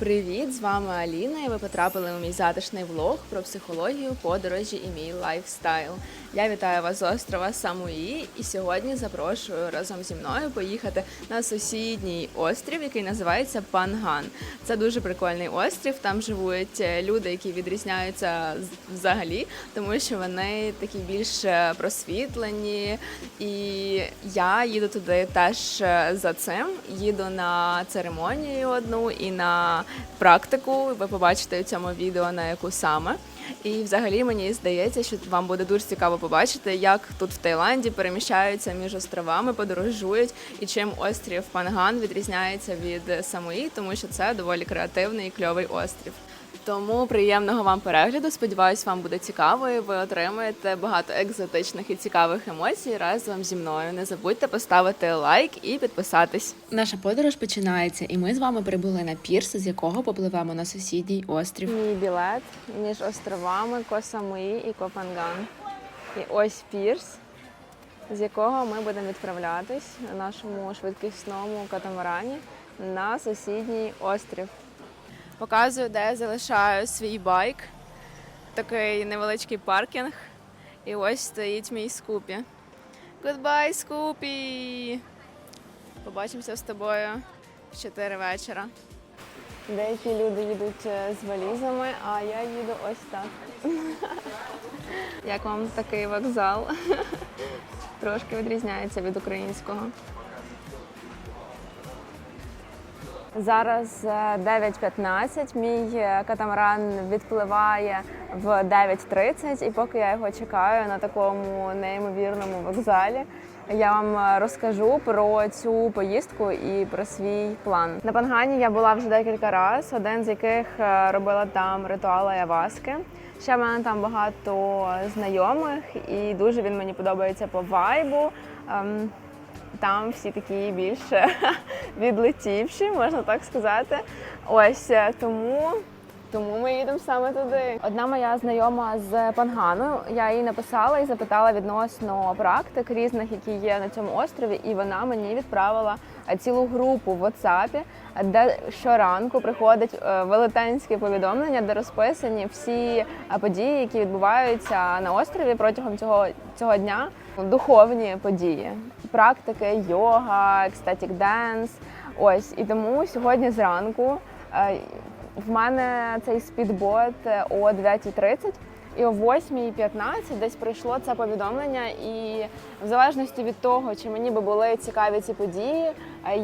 Привіт, з вами Аліна. і Ви потрапили у мій затишний влог про психологію, подорожі і мій лайфстайл. Я вітаю вас з острова Самуї, і сьогодні запрошую разом зі мною поїхати на сусідній острів, який називається Панган. Це дуже прикольний острів. Там живуть е, люди, які відрізняються взагалі, тому що вони такі більш е, просвітлені. І я їду туди теж е, за цим. Їду на церемонію одну і на практику. Ви побачите у цьому відео на яку саме. І взагалі мені здається, що вам буде дуже цікаво побачити, як тут в Таїланді переміщаються між островами, подорожують і чим острів Панган відрізняється від Самуї, тому що це доволі креативний і кльовий острів. Тому приємного вам перегляду. Сподіваюсь, вам буде цікаво. і Ви отримаєте багато екзотичних і цікавих емоцій разом зі мною. Не забудьте поставити лайк і підписатись. Наша подорож починається, і ми з вами прибули на пірс, з якого попливемо на сусідній острів. Мій білет між островами Косамуї і Копанган. І ось пірс, з якого ми будемо відправлятись на нашому швидкісному катамарані на сусідній острів. Показую, де я залишаю свій байк. Такий невеличкий паркінг. І ось стоїть мій скупі. Goodbye, скупі! Побачимося з тобою в 4 вечора. Деякі люди їдуть е, з валізами, а я їду ось так. Як вам такий вокзал? Трошки відрізняється від українського. Зараз е, 9.15, мій е, катамаран відпливає в 9.30, і поки я його чекаю на такому неймовірному вокзалі, я вам е, розкажу про цю поїздку і про свій план. На Пангані я була вже декілька разів, один з яких е, робила там ритуал Аяваски. Ще в мене там багато знайомих, і дуже він мені подобається по вайбу. Там всі такі більше відлетівші, можна так сказати. Ось е, тому. Тому ми їдемо саме туди. Одна моя знайома з Пангану. Я їй написала і запитала відносно практик різних, які є на цьому острові, і вона мені відправила цілу групу в WhatsApp, де щоранку приходить е, велетенське повідомлення, де розписані всі е, події, які відбуваються на острові протягом цього, цього дня. Духовні події, практики, йога, екстатік денс. Ось і тому сьогодні зранку е, в мене цей спідбот о 9.30 і о 8.15 десь прийшло це повідомлення. І в залежності від того, чи мені би були цікаві ці події,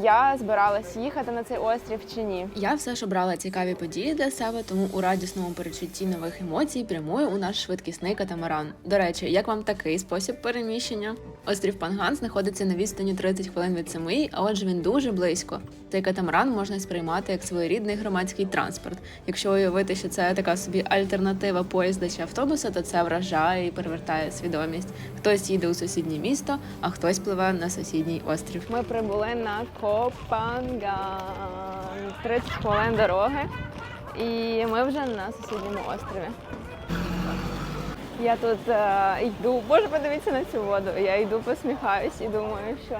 я збиралась їхати на цей острів чи ні. Я все ж обрала цікаві події для себе, тому у радісному перечутті нових емоцій прямую у наш швидкісний катамаран. До речі, як вам такий спосіб переміщення? Острів Панган знаходиться на відстані 30 хвилин від Самуї, а отже він дуже близько. Цей катамаран можна сприймати як своєрідний громадський транспорт. Якщо уявити, що це така собі альтернатива поїзда чи автобуса, то це вражає і перевертає свідомість. Хтось їде у сусіднє місто, а хтось пливе на сусідній острів. Ми прибули на Копанган. 30 хвилин дороги, і ми вже на сусідньому острові. Я тут е, йду, боже, подивіться на цю воду. Я йду, посміхаюсь і думаю, що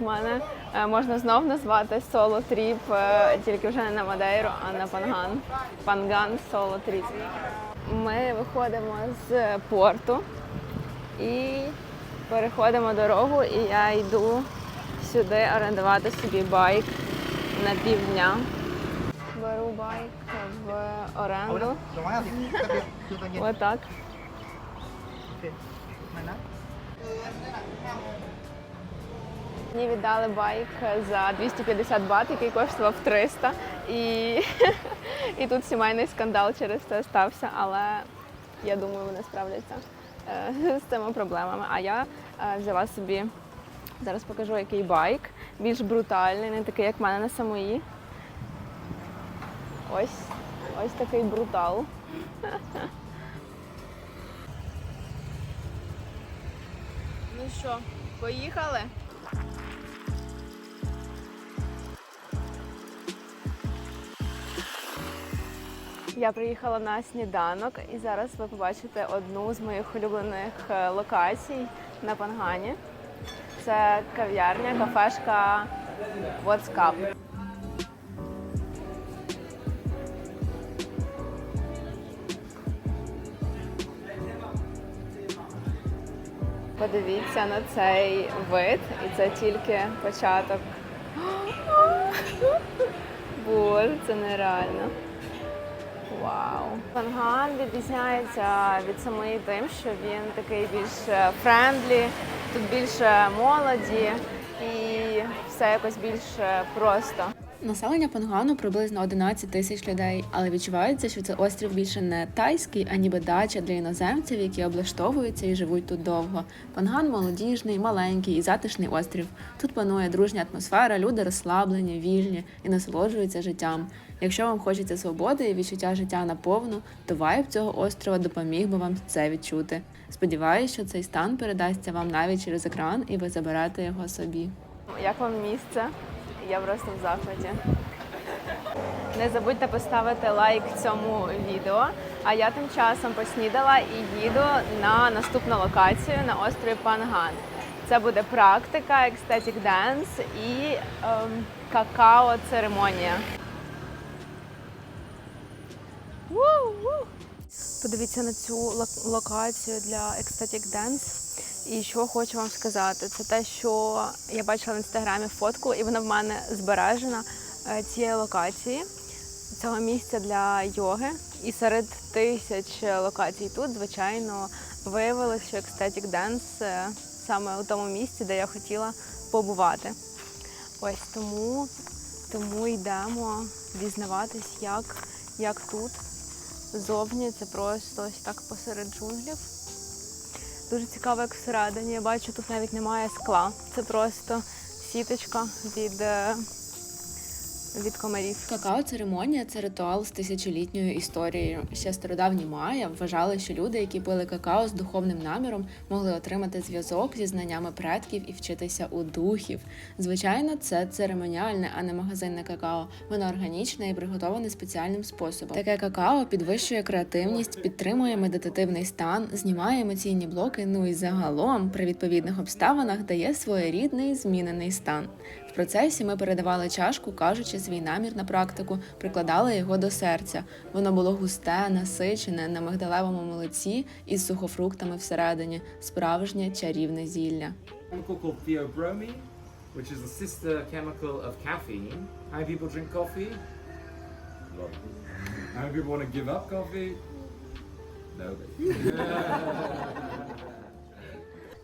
в мене е, можна знов назвати соло тріп, е, тільки вже не на Мадейру, а на Панган. Панган соло тріп. Ми виходимо з порту і переходимо дорогу, і я йду сюди орендувати собі байк на півдня. Беру байк в оренду. Отак. Мені віддали байк за 250 бат, який коштував 300. І, і тут сімейний скандал через це стався, але я думаю, вони справляться е, з цими проблемами. А я е, взяла собі, зараз покажу, який байк, більш брутальний, не такий, як в мене на самої. Ось, ось такий брутал. Ну що, поїхали? Я приїхала на сніданок і зараз ви побачите одну з моїх улюблених е, локацій на Пангані. Це кав'ярня, кафешка What's Cup. Подивіться на цей вид, і це тільки початок. Боже, це нереально. Вау! Панган відрізняється від самої тим, що він такий більш френдлі тут більше молоді і все якось більш просто. Населення Пангану приблизно 11 тисяч людей, але відчувається, що це острів більше не тайський, а ніби дача для іноземців, які облаштовуються і живуть тут довго. Панган молодіжний, маленький і затишний острів. Тут панує дружня атмосфера, люди розслаблені, вільні і насолоджуються життям. Якщо вам хочеться свободи і відчуття життя наповну, то вайб цього острова допоміг би вам це відчути. Сподіваюсь, що цей стан передасться вам навіть через екран, і ви заберете його собі. Як вам місце? Я просто в захваті. Не забудьте поставити лайк цьому відео. А я тим часом поснідала і їду на наступну локацію на острові Панган. Це буде практика, ecstatic dance і ем, какао-церемонія. Подивіться на цю локацію для Ecstatic Dance. І що хочу вам сказати, це те, що я бачила в інстаграмі фотку, і вона в мене збережена е, цієї локації, цього місця для йоги. І серед тисяч локацій тут, звичайно, виявилось, що Ecstatic Dance е, саме у тому місці, де я хотіла побувати. Ось тому, тому йдемо дізнаватись, як, як тут. Зовні це просто ось так посеред джунглів. Дуже цікаво, як всередині. Я бачу, тут навіть немає скла. Це просто сіточка від, е, від комарів. Какао-церемонія це ритуал з тисячолітньою історією. Ще стародавні майя вважали, що люди, які пили какао з духовним наміром, могли отримати зв'язок зі знаннями предків і вчитися у духів. Звичайно, це церемоніальне, а не магазинне какао. Воно органічне і приготоване спеціальним способом. Таке какао підвищує креативність, підтримує медитативний стан, знімає емоційні блоки. Ну і загалом при відповідних обставинах дає своєрідний змінений стан. В процесі ми передавали чашку, кажучи свій намір на практику, прикладали його до серця. Воно було густе, насичене на мигдалевому молоці із сухофруктами всередині, справжнє чарівне зілля. which is a sister chemical of caffeine. How many people drink coffee? How many people want to give up coffee? Nobody.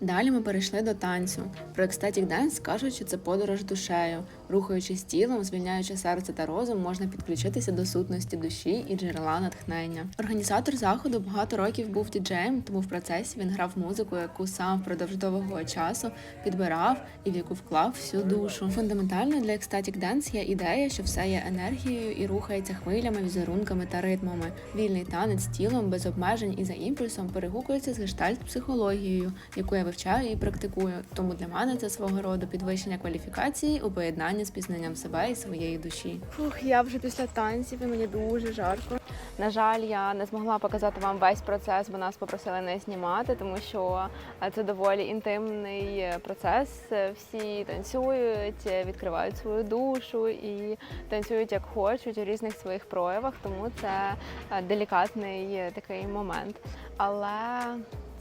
Далі ми перейшли до танцю. Про ecstatic dance кажуть, що це подорож душею. Рухаючись тілом, звільняючи серце та розум, можна підключитися до сутності душі і джерела натхнення. Організатор заходу багато років був діджеєм, тому в процесі він грав музику, яку сам впродовж довгого часу підбирав і в яку вклав всю душу. Фундаментально для ecstatic dance є ідея, що все є енергією і рухається хвилями, візерунками та ритмами. Вільний танець тілом без обмежень і за імпульсом перегукується з гештальт психологією, яку я вивчаю і практикую. Тому для мене це свого роду підвищення кваліфікації у поєднанні з пізнанням себе і своєї душі. Фух, я вже після танців і мені дуже жарко. На жаль, я не змогла показати вам весь процес, бо нас попросили не знімати, тому що е, це доволі інтимний е, процес. Е, Всі танцюють, відкривають свою душу і танцюють як хочуть у різних своїх проявах, тому це делікатний такий момент. Але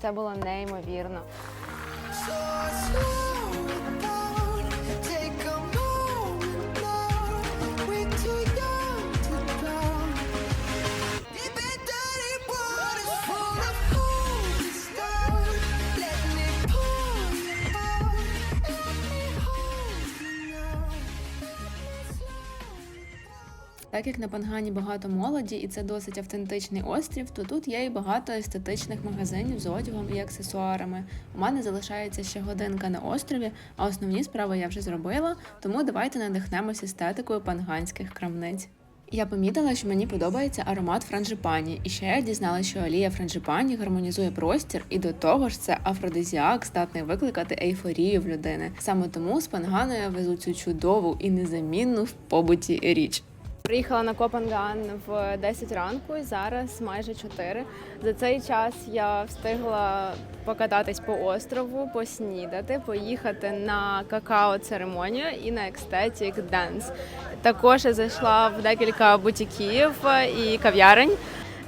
це було неймовірно. Так як на Пангані багато молоді і це досить автентичний острів, то тут є і багато естетичних магазинів з одягом і аксесуарами. У мене залишається ще годинка на острові, а основні справи я вже зробила, тому давайте надихнемося естетикою панганських крамниць. Я помітила, що мені подобається аромат франжипані, і ще я дізналася, що олія франжипані гармонізує простір, і до того ж це афродизіак, здатний викликати ейфорію в людини. Саме тому з Пангану я везу цю чудову і незамінну в побуті річ. Приїхала на Копенган в 10 ранку і зараз майже 4. За цей час я встигла покататись по острову, поснідати, поїхати на какао-церемонію і на ecstatic dance. Також я зайшла в декілька бутіків і кав'ярень.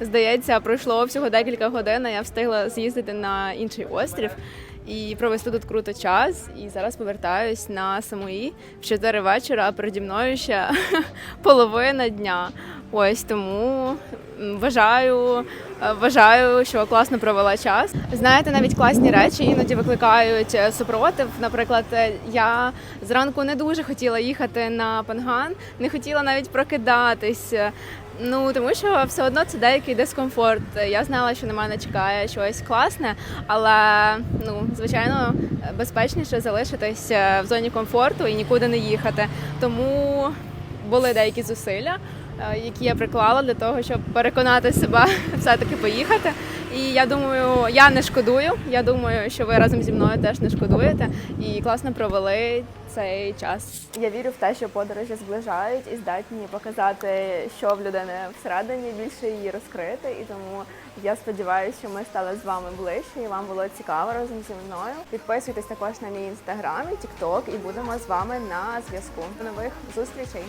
Здається, пройшло всього декілька годин. а Я встигла з'їздити на інший острів. І провести тут круто час. І зараз повертаюсь на самої в 4 вечора, а переді мною ще половина дня. Ось тому вважаю, е, вважаю, що класно провела час. Знаєте, навіть класні речі іноді викликають е, супротив. Наприклад, е, я зранку не дуже хотіла їхати на панган, не хотіла навіть прокидатись. Ну тому що все одно це деякий дискомфорт. Я знала, що на мене чекає щось класне, але ну звичайно безпечніше залишитись в зоні комфорту і нікуди не їхати. Тому були деякі зусилля, які я приклала для того, щоб переконати себе все-таки поїхати. І я думаю, я не шкодую. Я думаю, що ви разом зі мною теж не шкодуєте і класно провели цей час. Я вірю в те, що подорожі зближають і здатні показати, що в людини всередині, більше її розкрити. І тому я сподіваюся, що ми стали з вами ближче і вам було цікаво разом зі мною. Підписуйтесь також на мій інстаграм і тікток, і будемо з вами на зв'язку. До нових зустрічей!